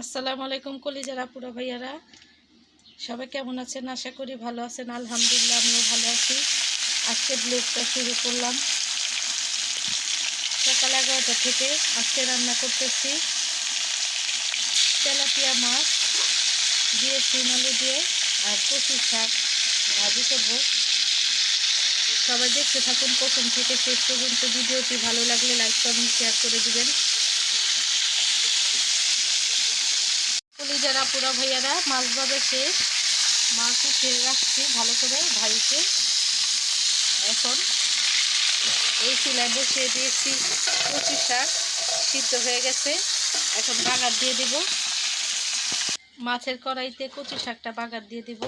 আসসালামু আলাইকুম কলিজারা পুরা ভাইয়ারা। সবাই কেমন আছেন? আশা করি ভালো আছেন। আলহামদুলিল্লাহ, আমিও ভালো আছি। আজকে ব্লগটা শুরু করলাম। সকাল এগারোটা থেকে আজকে রান্না করতেছি তেলাপিয়া মাছ, দিয়ে শিম আলু দিয়ে আর কচু শাক ভাজি করব। সবাই দেখতে থাকুন প্রথম থেকে শেষ পর্যন্ত। ভিডিওটি ভালো লাগলে লাইক কমেন্ট শেয়ার করে দিবেন। যারা পুরা ভাইয়ারা, মাছ ভাজা শেষ। মাছ ফেলে রাখছি ভালো করে ভাইকে। এখন এই চুলায় বসিয়ে দিয়েছি কচি শাক সিদ্ধ হয়ে গেছে। এখন বাগার দিয়ে দিব। মাছের কড়াইতে কচি শাকটা বাগার দিয়ে দিব।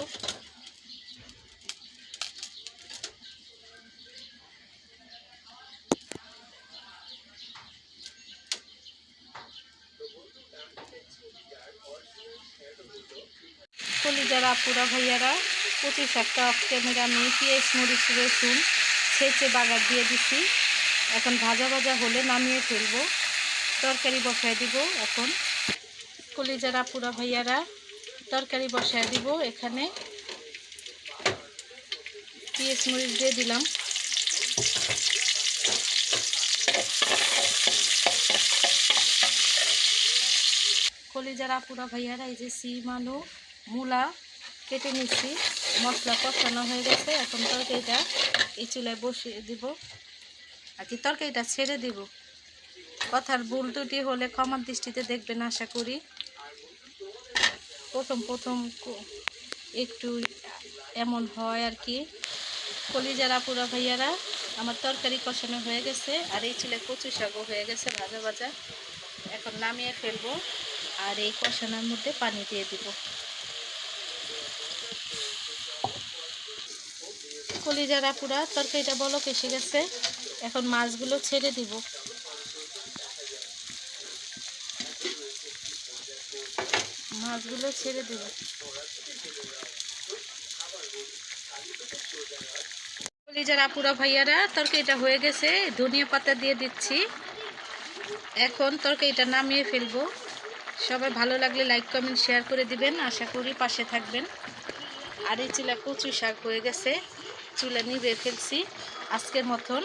কলিজার আপুরা ভাইয়ারা কচি শাকটা অফ ক্যামেরা আমি পেঁয়াজ, মরিচ, রসুন ছেঁচে বাগার দিয়ে দিছি। এখন ভাজা ভাজা হলে নামিয়ে ফেলব। তরকারি বসায় দিব এখন। কলিজার আপুরা ভাইয়ারা, তরকারি বসায় দিব এখানে। পেঁয়াজ, মরিচ দিয়ে দিলাম। কলিজার আপুরা ভাইয়ারা, এই যে সিম আলু মূলা কেটে নিচ্ছি মশলা কষানো হয়ে গেছে। এখন তরকারিটা এই চুলায় বসিয়ে দিব। আর কি তরকারিটা ছেড়ে দিব, কথার ভুল ত্রুটি হলে ক্ষমার দৃষ্টিতে দেখবেন, আশা করি। প্রথম প্রথম একটু এমন হয় আর কি। কলিজারা পুরা ভাইয়ারা, আমার তরকারি কষানো হয়ে গেছে। আর এই চুলে কচু শাকও হয়ে গেছে ভাজা ভাজা। এখন নামিয়ে ফেলব। আর এই কষানোর মধ্যে পানি দিয়ে দিব। কলিজারা পুরা তরকারিটা বলক এসে গেছে। এখন মাছগুলো ছেড়ে দিব। মাছগুলো ছেড়ে দিব। কলিজারা পুরা ভাইয়ারা, তরকারিটা হয়ে গেছে। ধনিয়া পাতা দিয়ে দিচ্ছি। এখন তরকারিটা নামিয়ে ফেলব। সবাই ভালো লাগলে লাইক কমেন্ট শেয়ার করে দিবেন। আশা করি পাশে থাকবেন। আর এই চুলা কচু শাক হয়ে গেছে। চুলা নিবে ফেলছি। আজকের মতন।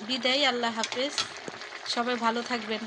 বিদায়, আল্লাহ হাফেজ। সবাই ভালো থাকবেন।